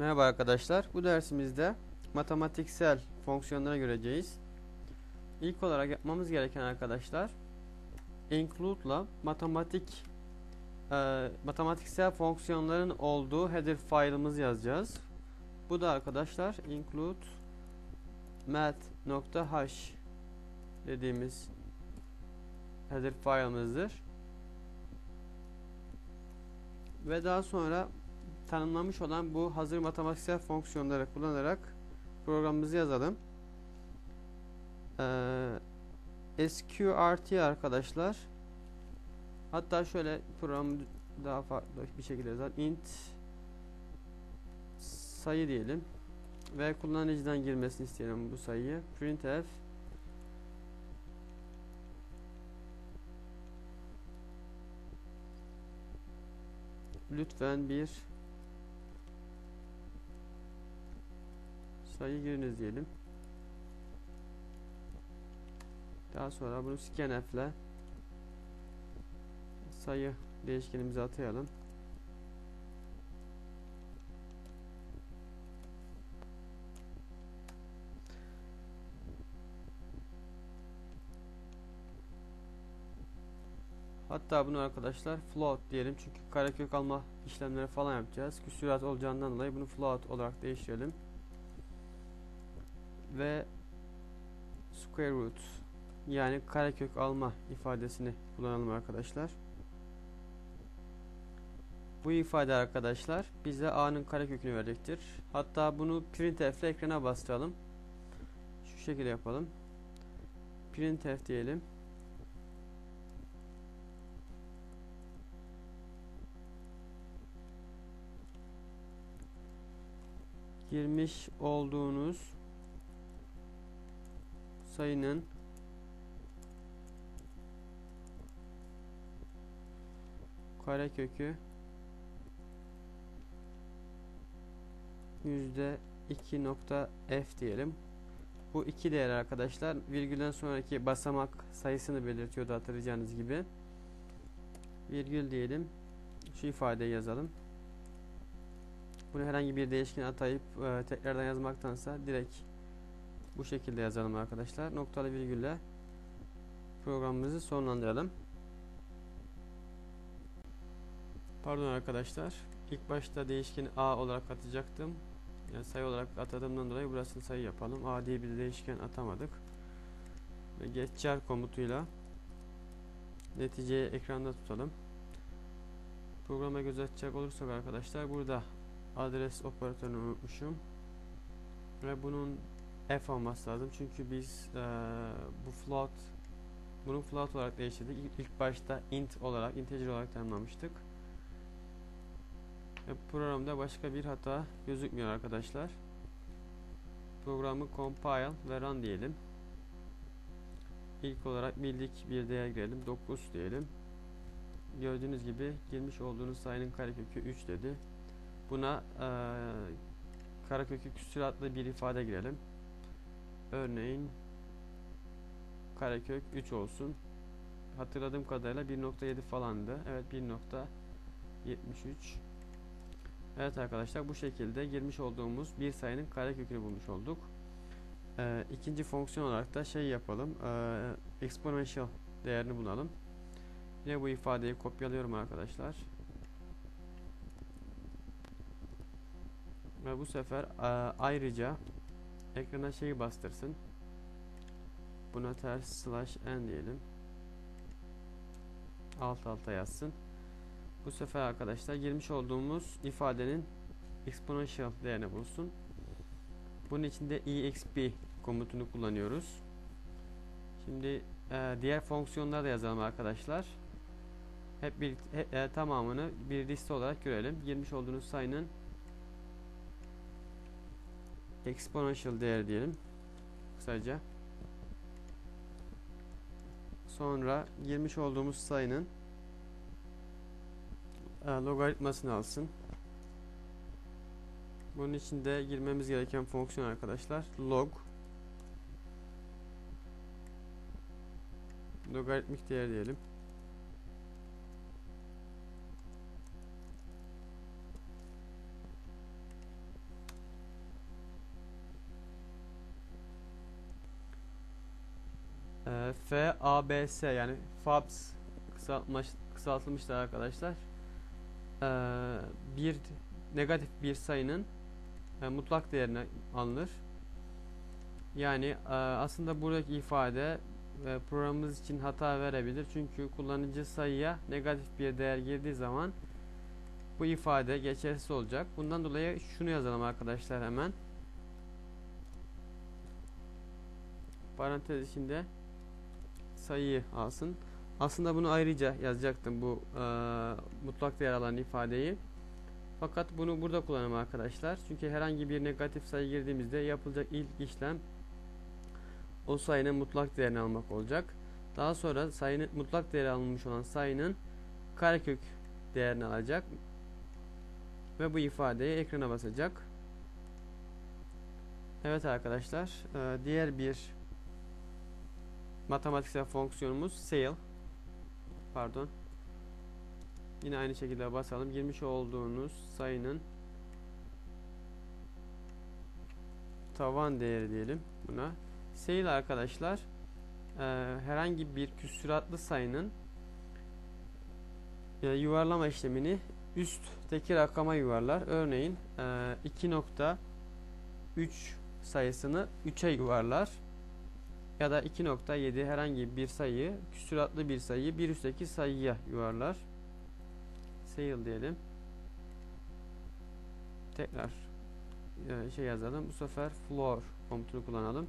Merhaba arkadaşlar. Bu dersimizde matematiksel fonksiyonlara göreceğiz. İlk olarak yapmamız gereken arkadaşlar include'la matematik e, matematiksel fonksiyonların olduğu header file'ımızı yazacağız. Bu da arkadaşlar include math.h dediğimiz header file'ımızdır. Ve daha sonra tanımlamış olan bu hazır matematiksel fonksiyonları kullanarak programımızı yazalım. Ee, SQRT arkadaşlar hatta şöyle programı daha farklı bir şekilde yazalım. int sayı diyelim ve kullanıcıdan girmesini isteyelim bu sayıyı. printf lütfen bir sayı giriniz diyelim. Daha sonra bunu scanf ile sayı değişkenimize atayalım. Hatta bunu arkadaşlar float diyelim çünkü karekök alma işlemleri falan yapacağız. Küsurat olacağından dolayı bunu float olarak değiştirelim ve square root yani karekök alma ifadesini kullanalım arkadaşlar. Bu ifade arkadaşlar bize a'nın karekökünü verecektir. Hatta bunu printf ile ekrana bastıralım. Şu şekilde yapalım. printf diyelim. girmiş olduğunuz sayının karekökü yüzde 2 nokta f diyelim. Bu iki değer arkadaşlar virgülden sonraki basamak sayısını belirtiyordu hatırlayacağınız gibi. Virgül diyelim. Şu ifadeyi yazalım. Bunu herhangi bir değişken atayıp e, tekrardan yazmaktansa direkt bu şekilde yazalım arkadaşlar. Noktalı virgülle programımızı sonlandıralım. Pardon arkadaşlar. İlk başta değişkeni a olarak atacaktım. Yani sayı olarak atadığımdan dolayı burasını sayı yapalım. a diye bir değişken atamadık. Ve geçer komutuyla neticeyi ekranda tutalım. Programa göz atacak olursak arkadaşlar burada adres operatörünü unutmuşum. Ve bunun f olması lazım. Çünkü biz e, bu float bunu float olarak değiştirdik. İlk başta int olarak, integer olarak tanımlamıştık. Ve programda başka bir hata gözükmüyor arkadaşlar. Programı compile ve run diyelim. İlk olarak bildik bir değer girelim. 9 diyelim. Gördüğünüz gibi girmiş olduğunuz sayının karekökü 3 dedi. Buna e, karekökü küsuratlı bir ifade girelim. Örneğin karekök 3 olsun. Hatırladığım kadarıyla 1.7 falandı. Evet 1.73 Evet arkadaşlar bu şekilde girmiş olduğumuz bir sayının karekökünü bulmuş olduk. Ee, ikinci fonksiyon olarak da şey yapalım. Ee, exponential değerini bulalım. Yine bu ifadeyi kopyalıyorum arkadaşlar. Ve bu sefer e, ayrıca ekrana şeyi bastırsın. Buna ters slash n diyelim. Alt alta yazsın. Bu sefer arkadaşlar girmiş olduğumuz ifadenin exponential değerini bulsun. Bunun için de exp komutunu kullanıyoruz. Şimdi e, diğer fonksiyonları da yazalım arkadaşlar. Hep bir hep, e, tamamını bir liste olarak görelim. Girmiş olduğunuz sayının exponential değer diyelim. Kısaca. Sonra girmiş olduğumuz sayının e, logaritmasını alsın. Bunun için de girmemiz gereken fonksiyon arkadaşlar log logaritmik değer diyelim. FABS yani FABS kısaltmış, kısaltılmıştır arkadaşlar. Ee, bir negatif bir sayının e, mutlak değerine alınır. Yani e, aslında buradaki ifade e, programımız için hata verebilir. Çünkü kullanıcı sayıya negatif bir değer girdiği zaman bu ifade geçersiz olacak. Bundan dolayı şunu yazalım arkadaşlar hemen. Parantez içinde sayıyı alsın. Aslında bunu ayrıca yazacaktım bu e, mutlak değer alan ifadeyi. Fakat bunu burada kullanalım arkadaşlar. Çünkü herhangi bir negatif sayı girdiğimizde yapılacak ilk işlem o sayının mutlak değerini almak olacak. Daha sonra sayının mutlak değeri alınmış olan sayının karekök değerini alacak ve bu ifadeyi ekrana basacak. Evet arkadaşlar, e, diğer bir matematiksel fonksiyonumuz sale. Pardon. Yine aynı şekilde basalım. Girmiş olduğunuz sayının tavan değeri diyelim buna. Sale arkadaşlar e, herhangi bir küsuratlı sayının e, yuvarlama işlemini üstteki rakama yuvarlar. Örneğin e, 2.3 sayısını 3'e yuvarlar. Ya da 2.7 herhangi bir sayı, küsuratlı bir sayıyı bir üstteki sayıya yuvarlar. Sale diyelim. Tekrar e, şey yazalım. Bu sefer floor komutunu kullanalım.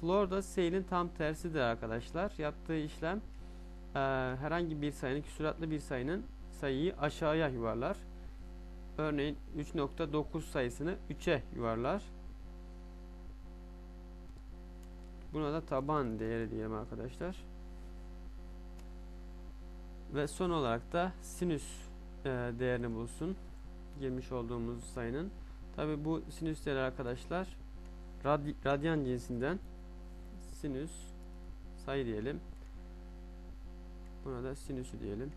Floor da sale'in tam tersidir arkadaşlar. Yaptığı işlem e, herhangi bir sayının, küsuratlı bir sayının sayıyı aşağıya yuvarlar. Örneğin 3.9 sayısını 3'e yuvarlar. Buna da taban değeri diyelim arkadaşlar. Ve son olarak da sinüs e, değerini bulsun. Girmiş olduğumuz sayının. Tabi bu sinüs değeri arkadaşlar radi, radyan cinsinden sinüs sayı diyelim. Buna da sinüsü diyelim.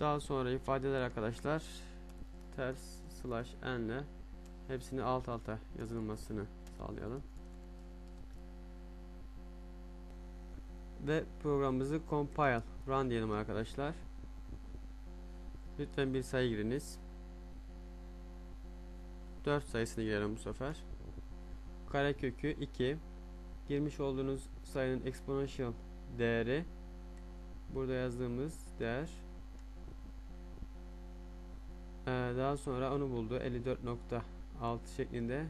Daha sonra ifadeler arkadaşlar ters slash n ile hepsini alt alta yazılmasını sağlayalım. Ve programımızı compile run diyelim arkadaşlar. Lütfen bir sayı giriniz. 4 sayısını girelim bu sefer. Karekökü 2. Girmiş olduğunuz sayının exponential değeri burada yazdığımız değer daha sonra onu buldu. 54.6 şeklinde.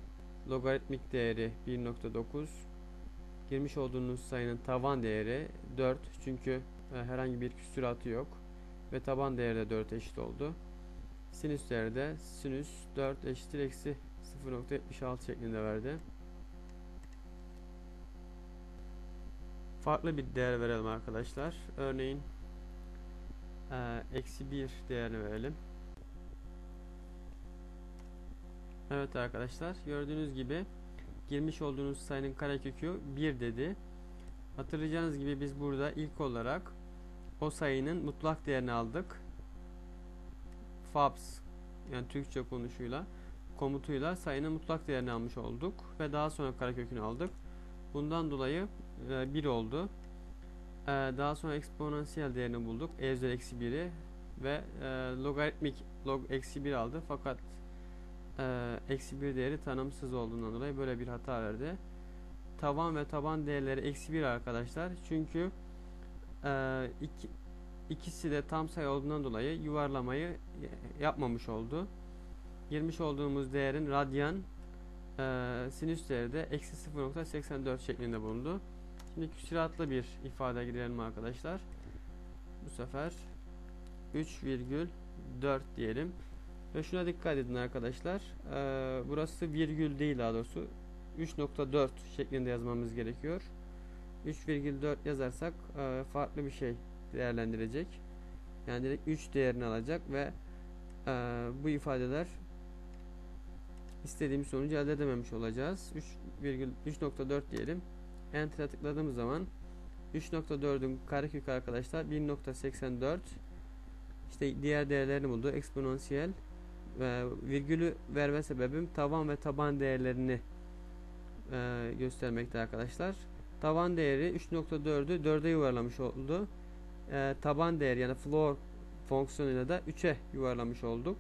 Logaritmik değeri 1.9 girmiş olduğunuz sayının tavan değeri 4 çünkü e, herhangi bir küsuratı yok. Ve taban değeri de 4 eşit oldu. Sinüs değeri de sinüs 4 eşittir eksi 0.76 şeklinde verdi. Farklı bir değer verelim arkadaşlar. Örneğin e, eksi 1 değerini verelim Evet arkadaşlar gördüğünüz gibi girmiş olduğunuz sayının karekökü 1 dedi. Hatırlayacağınız gibi biz burada ilk olarak o sayının mutlak değerini aldık. Fabs yani Türkçe konuşuyla komutuyla sayının mutlak değerini almış olduk ve daha sonra karekökünü aldık. Bundan dolayı e, 1 oldu. E, daha sonra eksponansiyel değerini bulduk. E üzeri eksi 1'i ve e, logaritmik log eksi 1 aldı. Fakat e, eksi 1 değeri tanımsız olduğundan dolayı böyle bir hata verdi. Tavan ve taban değerleri eksi 1 arkadaşlar. Çünkü e, iki, ikisi de tam sayı olduğundan dolayı yuvarlamayı yapmamış oldu. Girmiş olduğumuz değerin radyan e, sinüs değeri de eksi 0.84 şeklinde bulundu. Şimdi küsuratlı bir ifade girelim arkadaşlar. Bu sefer 3,4 diyelim. Ve şuna dikkat edin arkadaşlar. Ee, burası virgül değil daha doğrusu. 3.4 şeklinde yazmamız gerekiyor. 3,4 yazarsak e, farklı bir şey değerlendirecek. Yani direkt 3 değerini alacak ve e, bu ifadeler istediğimiz sonucu elde edememiş olacağız. 3.4 diyelim. Enter'a tıkladığımız zaman 3.4'ün karekök arkadaşlar 1.84 işte diğer değerlerini buldu. Eksponansiyel e, virgülü verme sebebim tavan ve taban değerlerini e, göstermekte arkadaşlar. Tavan değeri 3.4'ü 4'e yuvarlamış oldu. E, taban değeri yani floor fonksiyonuyla da 3'e yuvarlamış olduk.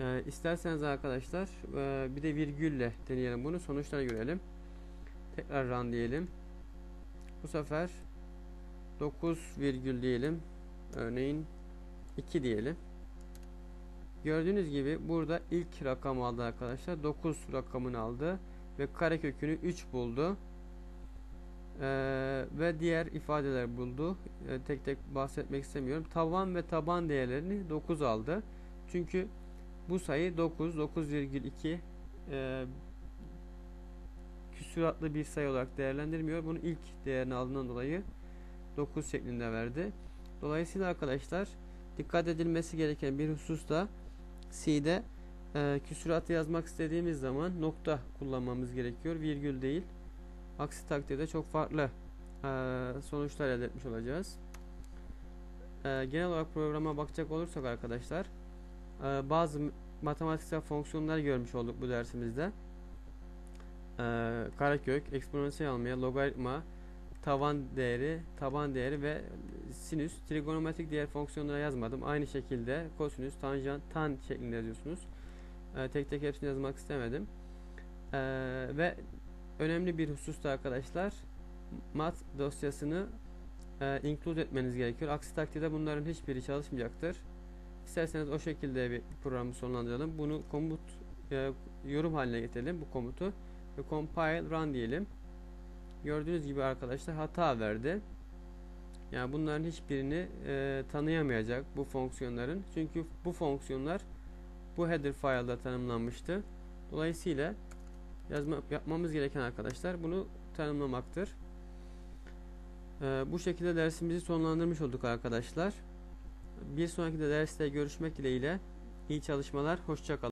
E, isterseniz arkadaşlar e, bir de virgülle deneyelim bunu. Sonuçları görelim. Tekrar run diyelim. Bu sefer 9 virgül diyelim. Örneğin 2 diyelim. Gördüğünüz gibi burada ilk rakam aldı arkadaşlar. 9 rakamını aldı ve karekökünü 3 buldu. Ee, ve diğer ifadeler buldu. Ee, tek tek bahsetmek istemiyorum. Tavan ve taban değerlerini 9 aldı. Çünkü bu sayı 9, 9,2 e, küsuratlı bir sayı olarak değerlendirmiyor. Bunu ilk değerini aldığından dolayı 9 şeklinde verdi. Dolayısıyla arkadaşlar dikkat edilmesi gereken bir husus da C'de e, küsuratı yazmak istediğimiz zaman nokta kullanmamız gerekiyor. Virgül değil. Aksi takdirde çok farklı e, sonuçlar elde etmiş olacağız. E, genel olarak programa bakacak olursak arkadaşlar e, bazı matematiksel fonksiyonlar görmüş olduk bu dersimizde. E, karekök, eksponansiyel almaya, logaritma, tavan değeri, taban değeri ve sinüs, trigonometrik diğer fonksiyonlara yazmadım. Aynı şekilde kosinüs, tanjant, tan şeklinde yazıyorsunuz. Ee, tek tek hepsini yazmak istemedim. Ee, ve önemli bir husus da arkadaşlar mat dosyasını e, include etmeniz gerekiyor. Aksi takdirde bunların hiçbiri çalışmayacaktır. İsterseniz o şekilde bir programı sonlandıralım. Bunu komut e, yorum haline getirelim bu komutu ve compile run diyelim. Gördüğünüz gibi arkadaşlar hata verdi. Yani bunların hiçbirini e, tanıyamayacak bu fonksiyonların. Çünkü bu fonksiyonlar bu header file'da tanımlanmıştı. Dolayısıyla yazma, yapmamız gereken arkadaşlar bunu tanımlamaktır. E, bu şekilde dersimizi sonlandırmış olduk arkadaşlar. Bir sonraki de derste görüşmek dileğiyle. İyi çalışmalar. Hoşçakalın.